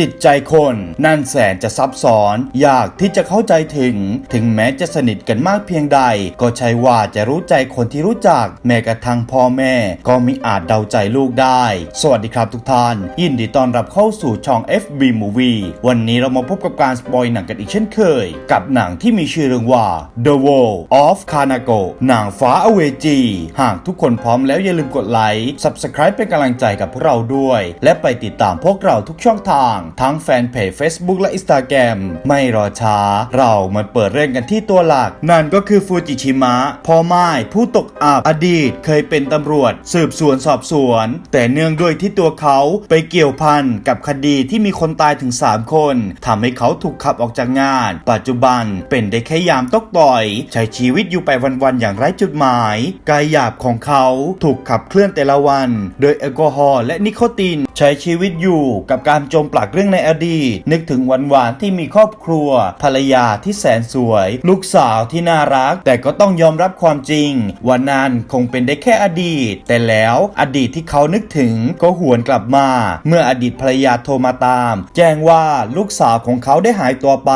จิตใจคนนั่นแสนจะซับซ้อน ยากที่จะเข้าใจถึง ถึงแม้จะสนิทกันมากเพียงใด ก็ใช่ว่าจะรู้ใจคนที่รู้จัก แม้กระทั่งพ่อแม่ ก็มิอาจเดาใจลูกได้ สวัสดีครับทุกท่าน ยินดีต้อนรับเข้าสู่ช่อง FB Movie วันนี้เรามาพบกับการสปอยหนังกันอีกเช่นเคย กับหนังที่มีชื่อเรื่องว่า The Wall of Kanago หนังฟ้าอเวจี หากทุกคนพร้อมแล้วอย่าลืมกดไลค์ Subscribe เป็นกำลังใจกับพวกเราด้วย และไปติดตามพวกเราทุกช่องทางทั้งแฟนเพจ Facebook และ Instagram ไม่รอช้า เรามาเปิดเรื่องกันที่ตัวหลัก นั่นก็คือฟูจิชิมะพ่อไม้ผู้ตกอับอดีตเคยเป็นตำรวจ สืบสวนสอบสวน แต่เนื่องด้วยที่ตัวเขาไปเกี่ยวพันกับคดีที่มีคนตายถึง 3 คนทำให้เขาถูกขับออกจากงาน ปัจจุบันเป็นได้แค่ยามตกต่อย ใช้ชีวิตอยู่ไปวันๆอย่างไร้จุดหมายกายหยาบของเขาถูกขับเคลื่อนแต่ละวัน โดยแอลกอฮอล์และนิโคติน ใช้ชีวิตอยู่กับการจมปลักเรื่องในอดีต นึกถึงวันวานที่มีครอบครัว ภรรยาที่แสนสวย ลูกสาวที่น่ารัก แต่ก็ต้องยอมรับความจริง ว่านั้นคงเป็นได้แค่อดีต แต่แล้วอดีตที่เขานึกถึงก็หวนกลับมา เมื่ออดีตภรรยาโทรมาตาม แจ้งว่าลูกสาวของเขาได้หายตัวไป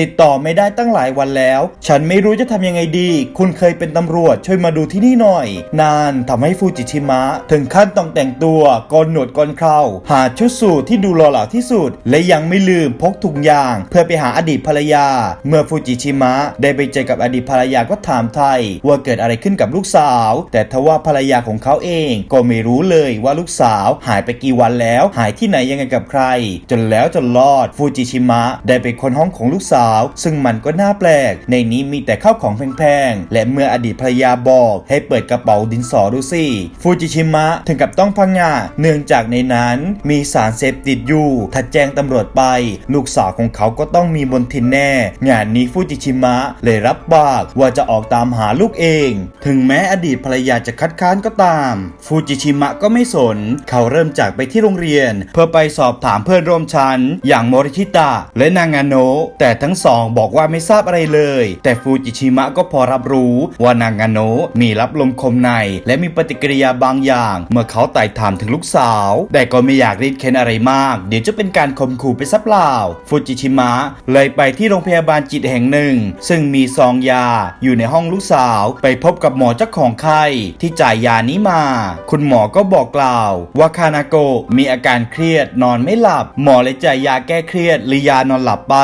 ติดต่อไม่ได้ตั้งหลายวันแล้ว ฉันไม่รู้จะทำยังไงดี คุณเคยเป็นตำรวจช่วยมาดูที่นี่หน่อย นานทำให้ฟูจิชิมะ ถึงขั้นต้องแต่งตัวโกนหนวดโกนเคราหาชุดสูทที่ดูหล่อเหลาที่สุดและยังไม่ลืมพกถุงยาง เพื่อไปหาอดีตภรรยา เมื่อฟูจิชิมะได้ไปเจอกับอดีตภรรยาก็ถามไทย ว่าเกิดอะไรขึ้นกับลูกสาว แต่ทว่าภรรยาของเขาเองก็ไม่รู้เลยว่าลูกสาวหายไปกี่วันแล้ว หายที่ไหนยังไงกับใคร จนแล้วจนรอดฟูจิชิมะได้ไปค้นห้องของลูกสาว ซึ่งมันก็น่าแปลก ในนี้มีแต่ข้าวของแพงๆและเมื่ออดีตภรรยาบอกให้เปิดกระเป๋าดินสอดูสิฟูจิชิมะถึงกับต้องพังงาเนื่องจากในนั้นมีสารเสพติดอยู่ถ้าแจ้งตำรวจไป ลูกสาวของเขาก็ต้องมีบนทินแน่ งานนี้ฟูจิชิมะเลยรับปากว่าจะออกตามหาลูกเอง ถึงแม้อดีตภรรยาจะคัดค้านก็ตาม ฟูจิชิมะก็ไม่สน เขาเริ่มจากไปที่โรงเรียน เพื่อไปสอบถามเพื่อนร่วมชั้น อย่างโมริชิตะและนางาโนะแต่ทั้งสองบอกว่าไม่ทราบอะไรเลย แต่ฟูจิชิมะก็พอรับรู้ว่านางาโนะมีรับลมคมใน และมีปฏิกิริยาบางอย่าง เมื่อเขาไต่ถามถึงลูกสาว แต่ก็ไม่อยากรีดเค้นอะไรมาก เดี๋ยวจะเป็นการข่มขู่ไปซับเปล่า ฟูจิชิมะเลยไปที่โรงพยาบาลจิตแห่งหนึ่ง ซึ่งมีซองยาอยู่ในห้องลูกสาว ไปพบกับหมอเจ้าของไข้ที่จ่ายยานี้มา คุณหมอก็บอกกล่าว ว่าคานาโกะมีอาการเครียดนอนไม่หลับ หมอเลยจ่ายยาแก้เครียดหรือยานอนหลับไป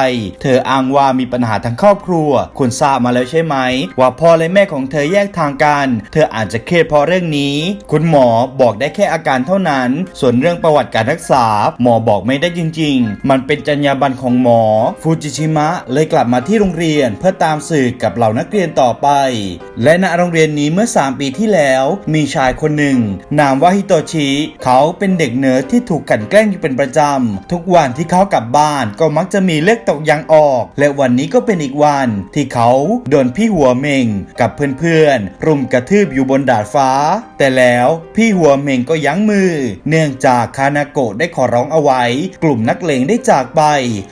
เธออ้างว่ามีปัญหาทางครอบครัว คุณทราบมาแล้วใช่ไหม ว่าพ่อและแม่ของเธอแยกทางกัน เธออาจจะเครียดเพราะเรื่องนี้ คุณหมอบอกได้แค่อาการเท่านั้น ส่วนเรื่องประวัติการรักษา หมอบอกไม่ได้จริง ๆ มันเป็นจรรยาบรรณของหมอ ฟูจิชิมะเลยกลับมาที่โรงเรียนเพื่อตามสื่อกับเหล่านักเรียนต่อไป และณโรงเรียนนี้เมื่อ 3 ปีที่แล้ว มีชายคนหนึ่ง นามว่าฮิโตชิ เขาเป็นเด็กเนิร์ดที่ถูกกันแกล้งอยู่เป็นประจำ ทุกวันที่เขากลับบ้านก็มักจะมีเลือดตกยางออก และวันนี้ก็เป็นอีกวันที่เขาโดนพี่หัวเมงกับเพื่อนๆรุมกระทืบอยู่บนดาดฟ้า แต่แล้วพี่หัวเมงก็ยั้งมือ เนื่องจากคานาโกะได้ขอร้องเอาไว้กลุ่มนักเลงได้จากไป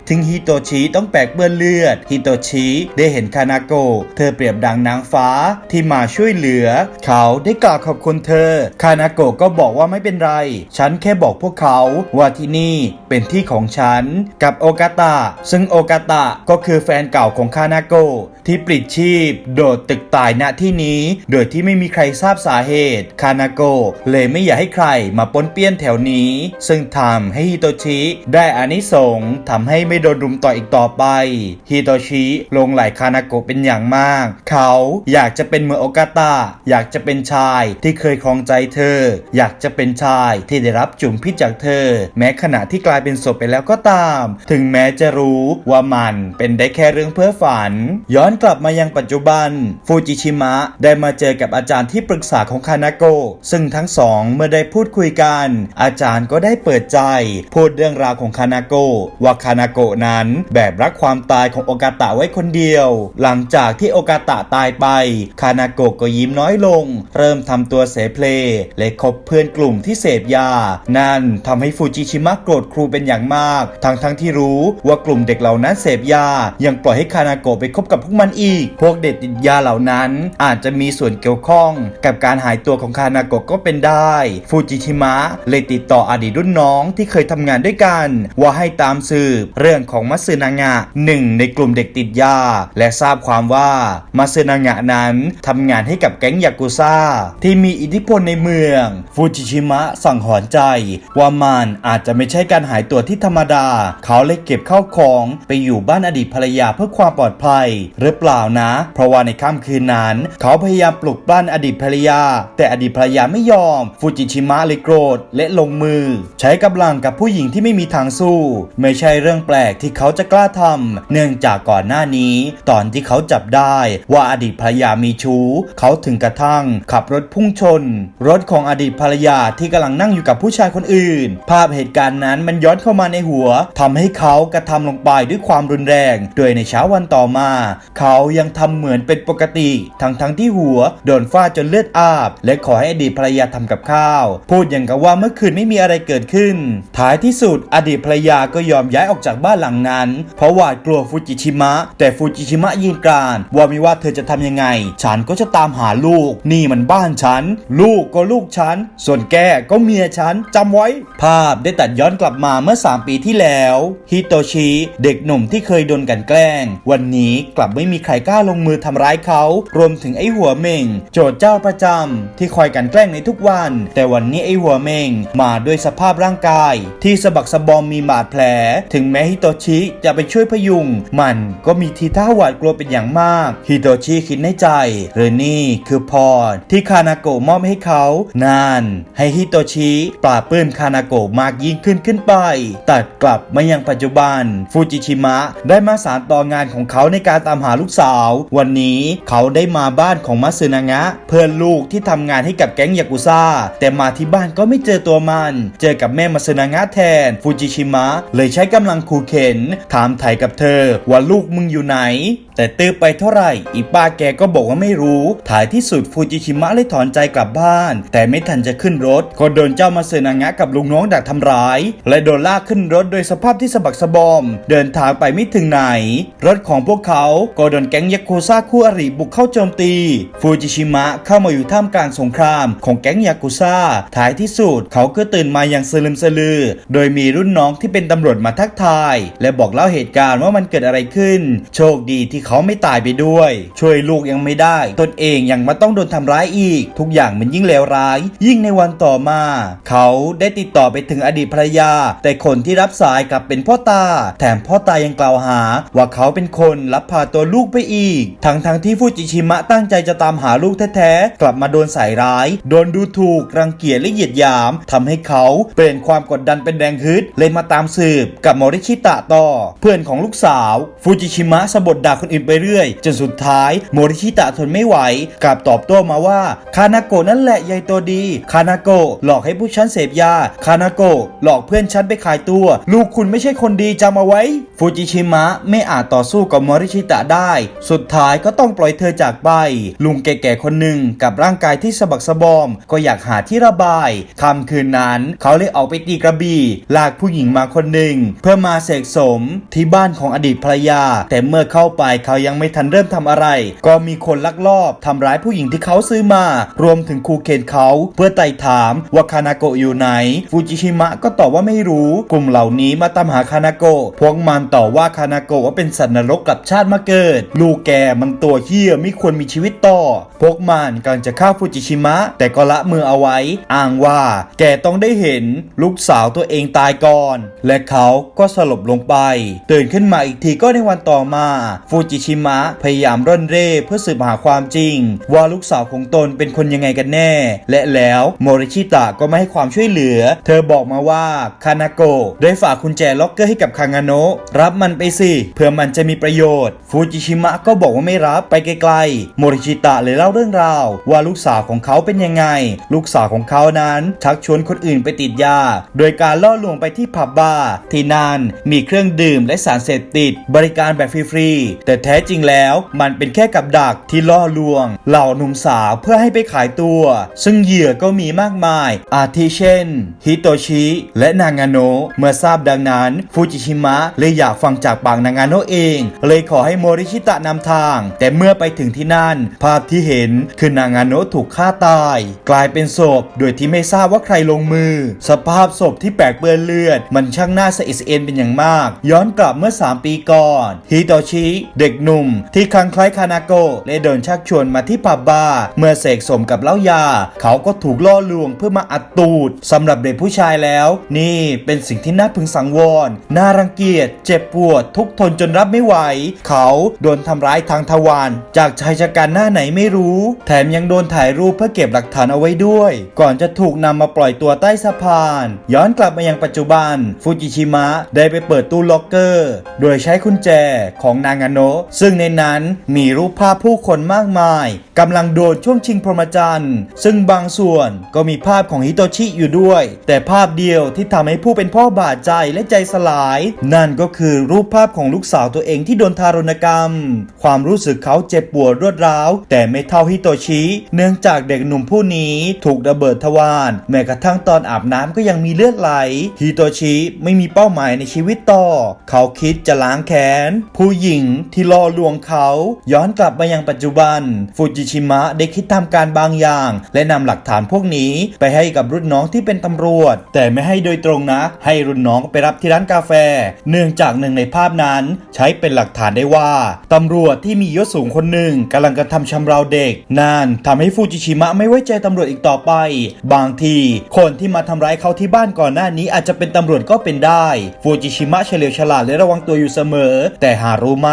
ถึงฮิโตชิต้องแปกเปื้อนเลือด ฮิโตชิได้เห็นคานาโกะเธอเปรียบดังนางฟ้าที่มาช่วยเหลือ เขาได้กล่าวขอบคุณเธอ คานาโกะก็บอกว่าไม่เป็นไร ฉันแค่บอกพวกเขาว่าที่นี่เป็นที่ของฉัน กับโอกาตะซึ่งโอกาตะก็คือแฟนเก่าของคานาโกะ ที่ปลิดชีพ โดดตึกตายณที่นี้ โดยที่ไม่มีใครทราบสาเหตุ คานาโกเลยไม่อยากให้ใครมาปนเปี้ยนแถวนี้ ซึ่งทำให้ฮิโตชิได้อานิสงส์ทำให้ไม่โดนรุมต่ออีกต่อไป ฮิโตชิลงไหลคานาโกะเป็นอย่างมาก เขาอยากจะเป็นเมือโอกาตะอยากจะเป็นชายที่เคยครองใจเธอ อยากจะเป็นชายที่ได้รับจุ่มพิษจากเธอ แม้ขณะที่กลายเป็นศพไปแล้วก็ตาม ถึงแม้จะรู้ว่ามันเป็นได้แค่เรื่องเพ้อฝัน ย้อนกลับมายังปัจจุบัน ฟูจิชิมะได้มาเจอกับอาจารย์ที่ปรึกษาของคานาโกะซึ่งทั้งสองเมื่อได้พูดคุยกัน อาจารย์ก็ได้เปิดใจ พูดเรื่องราวของคานาโกะว่าคานาโกะนั้นแบบรักความตายของโอกาตะไว้คนเดียว หลังจากที่โอกาตะตายไป คานาโกะก็ยิ้มน้อยลง เริ่มทำตัวเสเพลและคบเพื่อนกลุ่มที่เสพยา นั่นทำให้ฟูจิชิมะโกรธครูเป็นอย่างมาก ทั้งทั้งที่รู้ว่ากลุ่มเด็กเหล่านั้นเสพยา ยังปล่อยให้คานาโกะไปคบกับพวกมันันอีก พวกเด็กติดยาเหล่านั้นอาจจะมีส่วนเกี่ยวข้องกับการหายตัวของคานาโกะก็เป็นได้ ฟูจิชิมะเลยติดต่ออดีตรุ่นน้องที่เคยทำงานด้วยกัน ว่าให้ตามสืบเรื่องของมัตสึนางะหนึ่งในกลุ่มเด็กติดยา และทราบความว่ามัตสึนางะนั้นทำงานให้กับแก๊งยากุซ่า ที่มีอิทธิพลในเมือง ฟูจิชิมะสั่งหอนใจ ว่ามันอาจจะไม่ใช่การหายตัวที่ธรรมดา เขาเลยเก็บเข้าของไปอยู่บ้านอดีตภรรยาเพื่อความปลอดภัยหรือเปล่านะ เพราะว่าในค่ำคืนนั้น เขาพยายามปลุกปล้นอดีตภรรยา แต่อดีตภรรยาไม่ยอม ฟูจิชิมะเลยโกรธและลงมือ ใช้กำลังกับผู้หญิงที่ไม่มีทางสู้ ไม่ใช่เรื่องแปลกที่เขาจะกล้าทำเนื่องจากก่อนหน้านี้ ตอนที่เขาจับได้ว่าอดีตภรรยามีชู้ เขาถึงกระทั่ง ขับรถพุ่งชน รถของอดีตภรรยาที่กำลังนั่งอยู่กับผู้ชายคนอื่น ภาพเหตุการณ์นั้นมันย้อนเข้ามาในหัวทำให้เขากระทำลงไปด้วยความรุนแรง โดยในเช้าวันต่อมาเขายังทำเหมือนเป็นปกติ ทั้งทั้งที่หัวโดนฟาดจนเลือดอาบ และขอให้อดีตภรรยาทำกับข้าว พูดอย่างกับว่าเมื่อคืนไม่มีอะไรเกิดขึ้น ท้ายที่สุดอดีตภรรยาก็ยอมย้ายออกจากบ้านหลังนั้น เพราะหวาดกลัวฟูจิชิมะ แต่ฟูจิชิมะยืนกราน ว่าไม่ว่าเธอจะทำยังไง ฉันก็จะตามหาลูก นี่มันบ้านฉัน ลูกก็ลูกฉัน ส่วนแกก็เมียฉันจำไว้ ภาพได้ตัดย้อนกลับมาเมื่อ 3 ปีที่แล้วฮิโตชิเด็กหนุ่มที่เคยโดนกันแกล้ง วันนี้กลับไม่มีใครกล้าลงมือทำร้ายเขา รวมถึงไอ้หัวเม่ง โจทย์เจ้าประจำที่คอยกันแกล้งในทุกวัน แต่วันนี้ไอ้หัวเม่งมาด้วยสภาพร่างกาย ที่สะบักสะบอมมีบาดแผล ถึงแม้ฮิโตชิจะไปช่วยพยุง มันก็มีทีท่าหวาดกลัวเป็นอย่างมากฮิโตชิคิดในใจหรือนี่คือพรที่คานาโกะมอบให้เขา นาน ให้ฮิโตชิปราบปื้มคานาโกะมากยิ่งขึ้นขึ้นไป ตัดกลับมายังปัจจุบัน ฟูจิชิมะได้มาสารต่องานของเขาในการตามหาลูกสาว วันนี้เขาได้มาบ้านของมัสึนางะ เพื่อนลูกที่ทำงานให้กับแก๊งยากุซ่า แต่มาที่บ้านก็ไม่เจอตัวมัน เจอกับแม่มัสึนางะแทนฟูจิชิมะเลยใช้กำลังขู่เข็น ถามไถ่กับเธอว่าลูกมึงอยู่ไหน แต่ตื้อไปเท่าไหร่ อีป้าแกก็บอกว่าไม่รู้ ถ่ายที่สุดฟูจิชิมะเลยถอนใจกลับบ้าน แต่ไม่ทันจะขึ้นรถก็โดนเจ้ามาเซนางะกับลุงน้องดักทำร้าย และโดนลากขึ้นรถโดยสภาพที่สะบักสะบอม เดินทางไปไม่ถึงไหน รถของพวกเขาก็โดนแก๊งยักษ์โคซ่าคู่อริบุกเข้าโจมตี ฟูจิชิมะเข้ามาอยู่ท่ามกลางสงครามของแก๊งยากุซ่าท้ายที่สุดเขาก็ตื่นมาอย่างสลืมสลือ โดยมีรุ่นน้องที่เป็นตำรวจมาทักทาย และบอกเล่าเหตุการณ์ว่ามันเกิดอะไรขึ้น โชคดีที่เขาไม่ตายไปด้วย ช่วยลูกยังไม่ได้ ตนเองยังมาต้องโดนทำร้ายอีก ทุกอย่างมันยิ่งเลวร้าย ยิ่งในวันต่อมา เขาได้ติดต่อไปถึงอดีตภรรยา แต่คนที่รับสายกลับเป็นพ่อตา แถมพ่อตายังกล่าวหา ว่าเขาเป็นคนลับพาตัวลูกไปอีก ทั้งทั้งที่ฟูจิชิมะตั้งใจจะตามหาลูกแท้ๆกลับมาโดนใส่ร้าย โดนดูถูกรังเกียจและเหยียดหยามทำให้เขาเปลี่ยนความกดดันเป็นแรงฮึดเลยมาตามสืบกับมอริชิตะต่อ เพื่อนของลูกสาว ฟูจิชิมะสะบดด่าคนอื่นไปเรื่อย จนสุดท้ายโมริชิตะทนไม่ไหวกลับตอบโต้มาว่าคานาโกะนั่นแหละยายตัวดีคานาโกะหลอกให้ผู้ฉันเสพยาคานาโกะหลอกเพื่อนฉันไปขายตัว ลูกคุณไม่ใช่คนดีจำเอาไว้ ฟูจิชิมะไม่อาจต่อสู้กับโมริชิตะได้ สุดท้ายก็ต้องปล่อยเธอจากไป ลุงแก่ๆคนหนึ่งกับร่างกายที่สะบักสะบอม ก็อยากหาที่ระบายค่ำคืนนั้นเขาเลยออกไปตีกระบี่ลากผู้หญิงมาคนหนึ่ง เพื่อมาเสกสมที่บ้านของอดีตภรรยา แต่เมื่อเข้าไปเขายังไม่ทันเริ่มทำอะไร ก็มีคนลักลอบทำร้ายผู้หญิงที่เขาซื้อมา รวมถึงคูเคนเขาเพื่อไต่ถามว่าคานาโกะอยู่ไหน ฟูจิชิมะก็ตอบว่าไม่รู้ กลุ่มเหล่านี้มาตามหาคานาโกะพวกมันต่อว่าคานาโกะว่าเป็นสัตว์นรกกลับชาติมาเกิด ลูกแกมันตัวเหี้ยไม่ควรมีชีวิตต่อ พวกมันกำลังจะฆ่าฟูจิชิมะ แต่ก็ละมือเอาไว้ อ้างว่า แกต้องได้เห็นลูกสาวตัวเองตายก่อน และเขาก็สลบลงไปตื่นขึ้นมาอีกทีก็ในวันต่อมาฟูจิชิมะพยายามร่อนเร่เพื่อสืบหาความจริง ว่าลูกสาวของตนเป็นคนยังไงกันแน่ และแล้วโมริชิตะก็ไม่ให้ความช่วยเหลือ เธอบอกมาว่าคานาโกะได้ฝากกุญแจล็อกเกอร์ให้กับคางาโนะรับมันไปสิเพื่อมันจะมีประโยชน์ ฟูจิชิมะก็บอกว่าไม่รับไปไกลๆโมริชิตะเลยเล่าเรื่องราว ว่าลูกสาวของเขาเป็นยังไง ลูกสาวของเขานั้นชักชวนคนอื่นไปติดยา โดยการล่อลวงไปที่ผับบาร์ที่นั่นมีเครื่องดื่มและสารเสพติด บริการแบบฟรีๆแต่แท้จริงแล้ว มันเป็นแค่กับดักที่ล่อลวง เหล่าหนุ่มสาวเพื่อให้ไปขายตัว ซึ่งเหยื่อก็มีมากมาย อาทิเช่น ฮิโตชิ และนางาโนะ เมื่อทราบดังนั้น ฟูจิชิมะเลยอยากฟังจากปากนางาโนะเอง เลยขอให้โมริชิตะนำทาง แต่เมื่อไปถึงที่นั่น ภาพที่เห็นคือนางาโนะถูกฆ่าตาย กลายเป็นศพ โดยที่ไม่ทราบว่าใครลงมือ สภาพศพที่แปลกเปื้อนเลือด มันช่างน่าสะอิดสะเอ็นเป็นอย่างมาก ย้อนกลับเมื่อ 3 ปีก่อน ฮิโตชิ เด็กหนุ่ม ที่คลั่งคล้ายคานาโกะได้เดินชักชวนมาที่ผับบาร์เมื่อเสกสมกับเหล้ายา เขาก็ถูกล่อลวงเพื่อมาอัดตูดสำหรับเด็กผู้ชายแล้ว นี่เป็นสิ่งที่น่าพึงสังวร น่ารังเกียจ เจ็บปวด ทุกทนจนรับไม่ไหว เขาโดนทำร้ายทางทวารจากชายชะกันหน้าไหนไม่รู้ แถมยังโดนถ่ายรูปเพื่อเก็บหลักฐานเอาไว้ด้วย ก่อนจะถูกนำมาปล่อยตัวใต้สะพาน ย้อนกลับมายังปัจจุบัน ฟูจิชิมะได้ไปเปิดตู้ล็อกเกอร์ โดยใช้กุญแจของนางาโนะซึ่งในนั้นมีรูปภาพผู้คนมากมายกำลังโดดช่วงชิงพรหมจรรย์ซึ่งบางส่วนก็มีภาพของฮิโตชิอยู่ด้วย แต่ภาพเดียวที่ทำให้ผู้เป็นพ่อบาดใจและใจสลาย นั่นก็คือรูปภาพของลูกสาวตัวเองที่โดนทารุณกรรม ความรู้สึกเขาเจ็บปวดรวดร้าว แต่ไม่เท่าฮิโตชิ เนื่องจากเด็กหนุ่มผู้นี้ถูกระเบิดทวารแม้กระทั่งตอนอาบน้ำก็ยังมีเลือดไหลฮิโตชิไม่มีเป้าหมายในชีวิตต่อ เขาคิดจะล้างแค้นผู้หญิงที่ล่อลวงเขา ย้อนกลับมายังปัจจุบัน ฟูจิชิมะได้คิดทำการบางอย่าง และนำหลักฐานพวกนี้ไปให้กับรุ่นน้องที่เป็นตำรวจ แต่ไม่ให้โดยตรงนะ ให้รุ่นน้องไปรับที่ร้านกาแฟ เนื่องจากหนึ่งในภาพนั้น ใช้เป็นหลักฐานได้ว่าตำรวจที่มียศสูงคนหนึ่งกำลังกระทำชำเราเด็กนั่นทำให้ฟูจิชิมะไม่ไว้ใจตำรวจอีกต่อไป บางที คนที่มาทำร้ายเขาที่บ้านก่อนหน้านี้อาจจะเป็นตำรวจก็เป็นได้ ฟูจิชิมะเฉลียวฉลาดและระวังตัวอยู่เสมอ แต่หารู้ไหม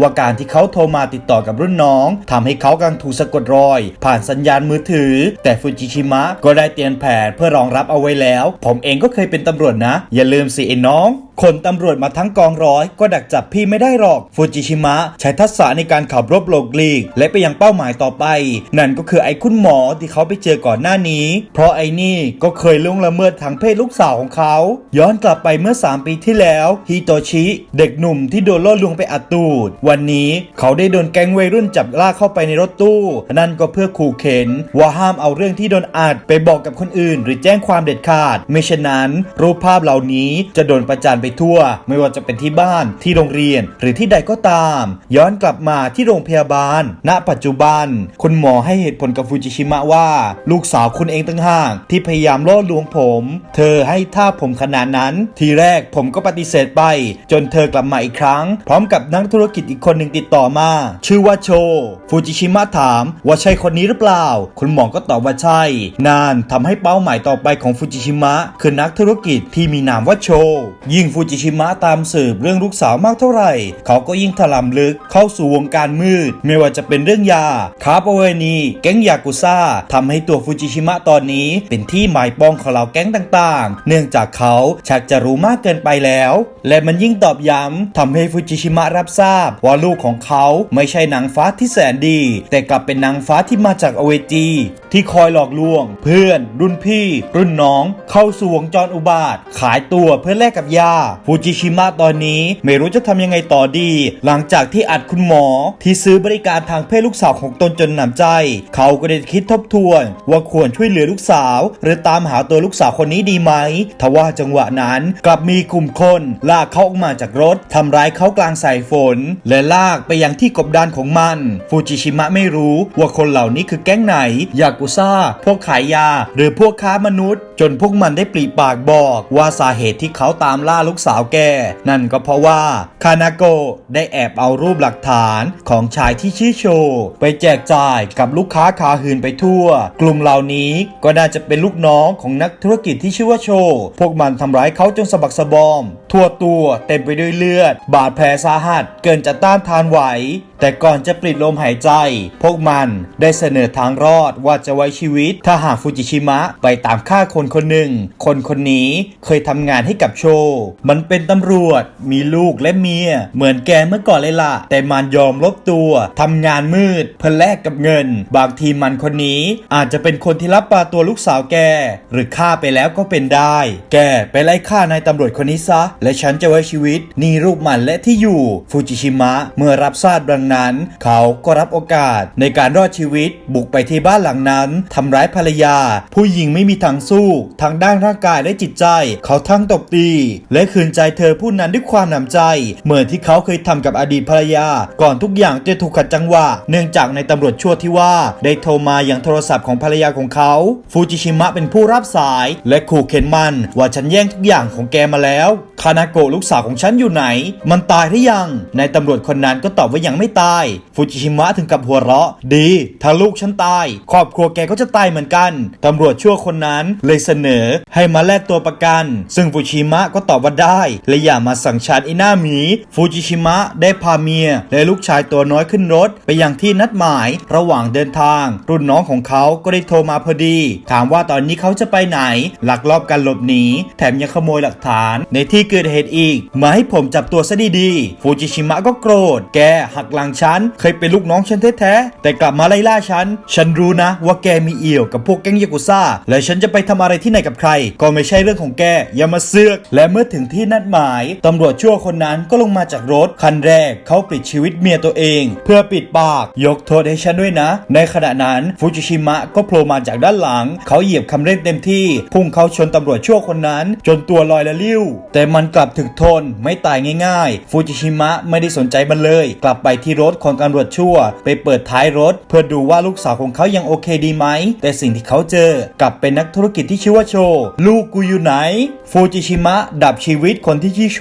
ว่าการที่เขาโทรมาติดต่อกับรุ่นน้องทำให้เขากำลังถูกสะกดรอย ผ่านสัญญาณมือถือ แต่ฟูจิชิมะก็ได้เตรียมแผนเพื่อรองรับเอาไว้แล้ว ผมเองก็เคยเป็นตำรวจนะ อย่าลืมสิไอ้น้องคนตำรวจมาทั้งกองร้อยก็ดักจับพี่ไม่ได้หรอก ฟูจิชิมะใช้ทักษะในการขับรถหลบลีก และไปยังเป้าหมายต่อไป นั่นก็คือไอ้คุณหมอที่เขาไปเจอก่อนหน้านี้ เพราะไอ้นี่ก็เคยล่วงละเมิดทางเพศลูกสาวของเขา ย้อนกลับไปเมื่อ 3 ปีที่แล้วฮิโตชิ เด็กหนุ่มที่โดนล่อลวงไปอัดตูดวันนี้เขาได้โดนแก๊งวัยรุ่นจับลากเข้าไปในรถตู้ นั่นก็เพื่อขู่เข็น ว่าห้ามเอาเรื่องที่โดนอัดไปบอกกับคนอื่น หรือแจ้งความเด็ดขาด ไม่เช่นนั้น รูปภาพเหล่านี้จะโดนประจานไปทั่ว ไม่ว่าจะเป็นที่บ้านที่โรงเรียนหรือที่ใดก็ตาม ย้อนกลับมาที่โรงพยาบาล ณ ปัจจุบัน คุณหมอให้เหตุผลกับฟูจิชิมะว่า ลูกสาวคุณเองตั้งห่างที่พยายามล่อลวงผม เธอให้ท่าผมขนาดนั้น ทีแรกผมก็ปฏิเสธไป จนเธอกลับมาอีกครั้ง พร้อมกับนักธุรกิจอีกคนหนึ่งติดต่อมา ชื่อว่าโช ฟูจิชิมะถามว่าใช่คนนี้หรือเปล่า คุณหมอก็ตอบว่าใช่ นานทำให้เป้าหมายต่อไปของฟูจิชิมะคือนักธุรกิจที่มีนามว่าโช ยิ่งฟูจิชิมะตามสืบเรื่องลูกสาวมากเท่าไหร่ เขาก็ยิ่งถลำลึกเข้าสู่วงการมืด ไม่ว่าจะเป็นเรื่องยาค้าประเวณี แก๊งยากุซ่าทำให้ตัวฟูจิชิมะตอนนี้เป็นที่หมายปองของเหล่าแก๊งต่างๆ เนื่องจากเขาชักจะรู้มากเกินไปแล้ว และมันยิ่งตอบย้ำทำให้ฟูจิชิมะรับทราบว่าลูกของเขาไม่ใช่นางฟ้าที่แสนดี แต่กลับเป็นนางฟ้าที่มาจากอเวจี ที่คอยหลอกลวง เพื่อน รุ่นพี่ รุ่นน้อง เข้าสู่วงจรอุบาท ขายตัวเพื่อแลกกับยาฟูจิชิมะตอนนี้ไม่รู้จะทำยังไงต่อดี หลังจากที่อัดคุณหมอ ที่ซื้อบริการทางเพศลูกสาวของตนจนหนำใจ เขาก็ได้คิดทบทวน ว่าควรช่วยเหลือลูกสาว หรือตามหาตัวลูกสาวคนนี้ดีไหมทว่าจังหวะนั้นกลับมีกลุ่มคนลากเขาออกมาจากรถทำร้ายเขากลางสายฝนและลากไปยังที่กบดานของมัน ฟูจิชิมะไม่รู้ว่าคนเหล่านี้คือแก๊งไหน ยากุซ่า พวกขายยา หรือพวกค้ามนุษย์ จนพวกมันได้ปลีปากบอกว่าสาเหตุที่เขาตามล่าลูกสาวแกนั่นก็เพราะว่าคานาโกะได้แอบเอารูปหลักฐานของชายที่ชื่อโช ไปแจกจ่ายกับลูกค้าขาหืนไปทั่ว กลุ่มเหล่านี้ก็น่าจะเป็นลูกน้องของนักธุรกิจที่ชื่อว่าโช พวกมันทำร้ายเขาจนสะบักสะบอม ทั่วตัวเต็มไปด้วยเลือด บาดแผลสาหัสเกินจะต้านทานไหว แต่ก่อนจะปลิดลมหายใจ พวกมันได้เสนอทางรอดว่าจะไว้ชีวิตถ้าหากฟูจิชิมะไปตามฆ่าคนคนหนึ่ง คนคนนี้เคยทำงานให้กับโชมันเป็นตำรวจ มีลูกและเมีย เหมือนแกเมื่อก่อนเลยล่ะ แต่มันยอมลบตัวทำงานมืด เพื่อแลกกับเงิน บางทีมันคนนี้อาจจะเป็นคนที่รับปลาตัวลูกสาวแก หรือฆ่าไปแล้วก็เป็นได้ แกไปไล่ฆ่านายตำรวจคนนี้ซะ และฉันจะไว้ชีวิตนี่รูปมันและที่อยู่ฟูจิชิมะเมื่อรับทราบดังนั้น เขาก็รับโอกาสในการรอดชีวิตบุกไปที่บ้านหลังนั้นทำร้ายภรรยา ผู้หญิงไม่มีทางสู้กทางด้านร่างกายและจิตใจ เขาทั้งตบตี และคืนใจเธอผู้นั้นด้วยความหนำใจ เหมือนที่เขาเคยทำกับอดีตภรรยา ก่อนทุกอย่างจะถูกขัดจังหวะ เนื่องจากในตำรวจชั่วที่ว่า ได้โทรมาอย่างโทรศัพท์ของภรรยาของเขา ฟูจิชิมะเป็นผู้รับสาย และขู่เข็นมันว่าฉันแย่งทุกอย่างของแกมาแล้วคานาโกะลูกสาวของฉันอยู่ไหน มันตายหรือยัง นายตำรวจคนนั้นก็ตอบว่ายังไม่ตาย ฟูจิชิมะถึงกับหัวเราะ ดี ถ้าลูกฉันตาย ครอบครัวแกก็จะตายเหมือนกัน ตำรวจชั่วคนนั้นเลยเสนอ ให้มาแลกตัวประกัน ซึ่งฟูจิชิมะก็ตอบว่าได้ และอย่ามาสั่งชานอ้หน้ามีฟูจิชิมะได้พาเมีย และลูกชายตัวน้อยขึ้นรถ ไปยังที่นัดหมายระหว่างเดินทาง รุ่นน้องของเขาก็ได้โทรมาพอดี ถามว่าตอนนี้เขาจะไปไหนหลักลอบการหลบหนี แถมยังขโมยหลักฐาน ในที่เกิดเหตุอีก มาให้ผมจับตัวซะดีๆ ฟูจิชิมะก็โกรธ แกหักหลังฉัน เคยเป็นลูกน้องฉันแท้ๆ แต่กลับมาไล่ล่าฉัน ฉันรู้นะว่าแกมีเอี่ยวกับพวกแก๊งยากุซ่า และฉันจะไปทำอะไรที่ไหนกับใคร ก็ไม่ใช่เรื่องของแกอย่ามาเสือก และเมื่อถึงที่นัดหมายตำรวจชั่วคนนั้นก็ลงมาจากรถคันแรกเขาปลิดชีวิตเมียตัวเอง เพื่อปิดปาก ยกโทษให้ฉันด้วยนะ ในขณะนั้นฟูจิชิมะก็โผล่มาจากด้านหลัง เขาเหยียบคันเร่งเต็มที่ พุ่งเข้าชนตำรวจชั่วคนนั้น จนตัวลอยละลิ้ว แต่มันกลับถึกทนไม่ตายง่ายๆ ฟูจิชิมะไม่ได้สนใจมันเลย กลับไปที่รถของตำรวจชั่ว ไปเปิดท้ายรถ เพื่อดูว่าลูกสาวของเขายังโอเคดีไหมแต่สิ่งที่เขาเจอ กลับเป็นนักธุรกิจที่ชื่อว่าโช ลูกกูอยู่ไหน ฟูจิชิมะ ดับชีวิตคนที่ชื่อโช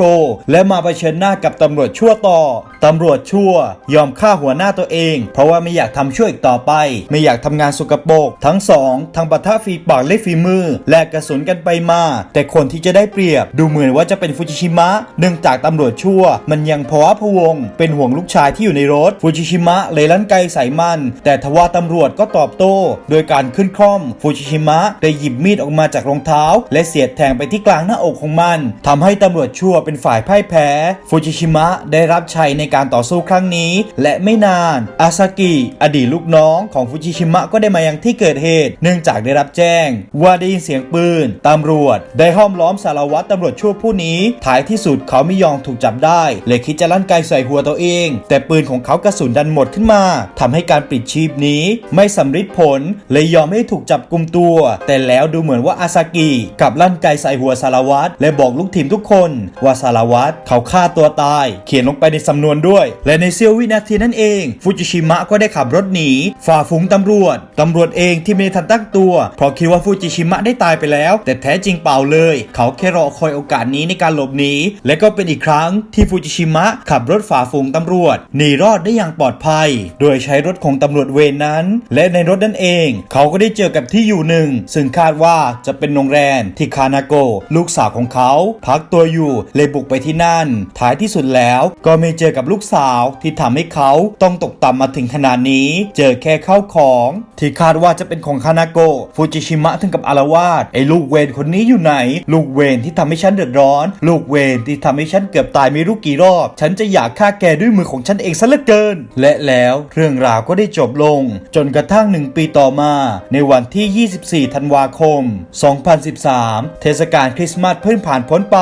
และมาเผชิญหน้ากับตำรวจชั่วต่อ ตำรวจชั่วยอมฆ่าหัวหน้าตัวเอง เพราะว่าไม่อยากทำชั่วอีกต่อไป ไม่อยากทำงานสกปรกทั้งสองทั้งปะทะฝีปากและฝีมือ และกระสุนกันไปมา แต่คนที่จะได้เปรียบ ดูเหมือนว่าจะเป็นฟูจิชิมะเนื่องจากตำรวจชั่ว มันยังภาวะพวง เป็นห่วงลูกชายที่อยู่ในรถฟูจิชิมะเลยลั่นไกใส่มัน แต่ทว่าตำรวจก็ตอบโต้ โดยการขึ้นคล่อมฟูจิชิมะได้หยิบมีดออกมาจากรองเท้า และเสียดแทงไปที่กลางหน้าอกของมันทำให้ตำรวจชั่วเป็นฝ่ายพ่ายแพ้ ฟูจิชิมะได้รับชัยในการต่อสู้ครั้งนี้ และไม่นาน อาซากิ อดีตลูกน้องของฟูจิชิมะก็ได้มายังที่เกิดเหตุ เนื่องจากได้รับแจ้ง ว่าได้ยินเสียงปืนตำรวจ ได้ห้อมล้อมสารวัตรตำรวจชั่วผู้นี้ท้ายที่สุดเขาไม่ยอมถูกจับได้ เลยคิดจะลั่นไกใส่หัวตัวเอง แต่ปืนของเขากระสุนดันหมดขึ้นมาทำให้การปิดชีพนี้ ไม่สำเร็จผล เลยยอมให้ถูกจับกลุมตัว แต่แล้วดูเหมือนว่าอาซากิกับลั่นไกใส่หัวสารวัตรและบอกลูกทีมทุกคนว่าสารวัตรเขาฆ่าตัวตาย เขียนลงไปในสำนวนด้วย และในเสี้ยววินาทีนั้นเอง ฟูจิชิมะก็ได้ขับรถหนี ฝ่าฝูงตำรวจ ตำรวจเองที่ไม่ได้ทันตั้งตัว เพราะคิดว่าฟูจิชิมะได้ตายไปแล้ว แต่แท้จริงเปล่าเลย เขาแค่รอคอยโอกาสนี้ในการหลบหนี และก็เป็นอีกครั้งที่ฟูจิชิมะขับรถฝ่าฝูงตำรวจหนีรอดได้อย่างปลอดภัย โดยใช้รถของตำรวจเวรนั้น และในรถนั่นเอง เขาก็ได้เจอกับที่อยู่หนึ่ง ซึ่งคาดว่าจะเป็นโรงแรมที่คานาโกลูกสาวของเขาพักตัวอยู่เลยบุกไปที่นั่น ท้ายที่สุดแล้วก็ไม่เจอกับลูกสาวที่ทำให้เขาต้องตกต่ำมาถึงขนาดนี้ เจอแค่ข้าวของ ที่คาดว่าจะเป็นของคานาโกฟูจิชิมะถึงกับอารวาสไอ้ลูกเวรคนนี้อยู่ไหน ลูกเวรที่ทำให้ฉันเดือดร้อน ลูกเวรที่ทำให้ฉันเกือบตายไม่รู้กี่รอบ ฉันจะอยากฆ่าแกด้วยมือของฉันเองซะเหลือเกิน และแล้วเรื่องราวก็ได้จบลง จนกระทั่งหนึ่งปีต่อมา ในวันที่ 24 ธันวาคม2013 เทศกาลคริสต์มาสเพิ่งผ่านพ้นไป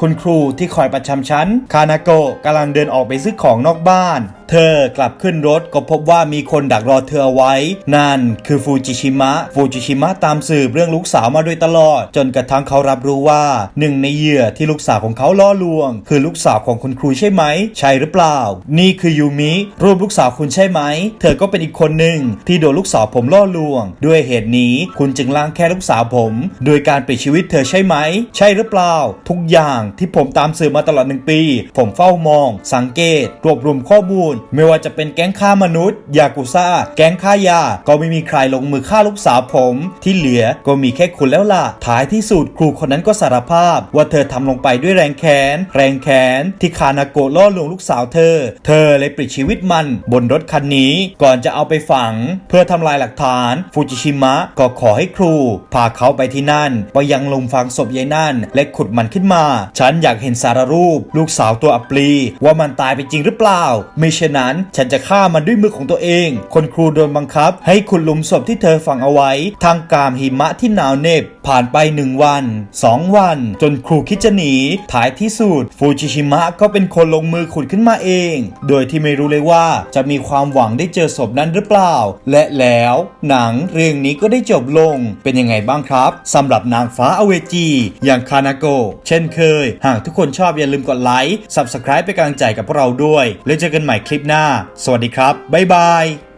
คุณครูที่คอยประจำชั้น คานาโกะกำลังเดินออกไปซื้อของนอกบ้าน เธอกลับขึ้นรถก็พบว่ามีคนดักรอเธอเอาไว้ นั่นคือฟูจิชิมะ ฟูจิชิมะตามสืบเรื่องลูกสาวมาโดยตลอด จนกระทั่งเขารับรู้ว่าหนึ่งในเหยื่อที่ลูกสาวของเขาล่อลวง คือลูกสาวของคุณครูใช่ไหม ใช่หรือเปล่า นี่คือยูมิรูปลูกสาวคุณใช่ไหม เธอก็เป็นอีกคนหนึ่งที่โดนลูกสาวผมล่อลวง ด้วยเหตุนี้คุณจึงล้างแค่ลูกสาวผม โดยการปิดชีวิตเธอใช่ไหม ใช่หรือเปล่า ทุกอย่างที่ผมตามสืบมาตลอดหนึ่งปี ผมเฝ้ามอง สังเกต รวบรวมข้อมูลไม่ว่าจะเป็นแก๊งฆ่ามนุษย์ ยากุซ่า แก๊งฆ่ายา ก็ไม่มีใครลงมือฆ่าลูกสาวผม ที่เหลือก็มีแค่คุณแล้วล่ะ ท้ายที่สุดครูคนนั้นก็สารภาพ ว่าเธอทำลงไปด้วยแรงแค้น แรงแค้นที่คานาโกะล่อลวงลูกสาวเธอ เธอเลยปลิดชีวิตมัน บนรถคันนี้ ก่อนจะเอาไปฝัง เพื่อทำลายหลักฐาน ฟูจิชิมะก็ขอให้ครู พาเขาไปที่นั่นไปยังหลุมฝังศพยายนั่น และขุดมันขึ้นมา ฉันอยากเห็นสารรูป ลูกสาวตัวอัปลี ว่ามันตายไปจริงหรือเปล่าไม่เช่นะนั้นฉันจะฆ่ามันด้วยมือของตัวเอง คนครูโดนบังคับ ให้ขุดหลุมศพที่เธอฝังเอาไว้ ทางกามหิมะที่หนาวเหน็บผ่านไปหนึ่งวันสองวัน จนครูคิดจะหนีท้ายที่สุดฟูจิชิมะก็เป็นคนลงมือขุดขึ้นมาเอง โดยที่ไม่รู้เลยว่าจะมีความหวังได้เจอศพนั้นหรือเปล่า และแล้วหนังเรื่องนี้ก็ได้จบลงเป็นยังไงบ้างครับสำหรับนางฟ้าอเวจี อย่างคานาโกเช่นเคย หากทุกคนชอบอย่าลืมกดไลค์ Subscribe ไปนกำลังใจกับพวกเราด้วย แล้วเจอกันใหม่คลิปปหน้า สวัสดีครับ บ๊ายบาย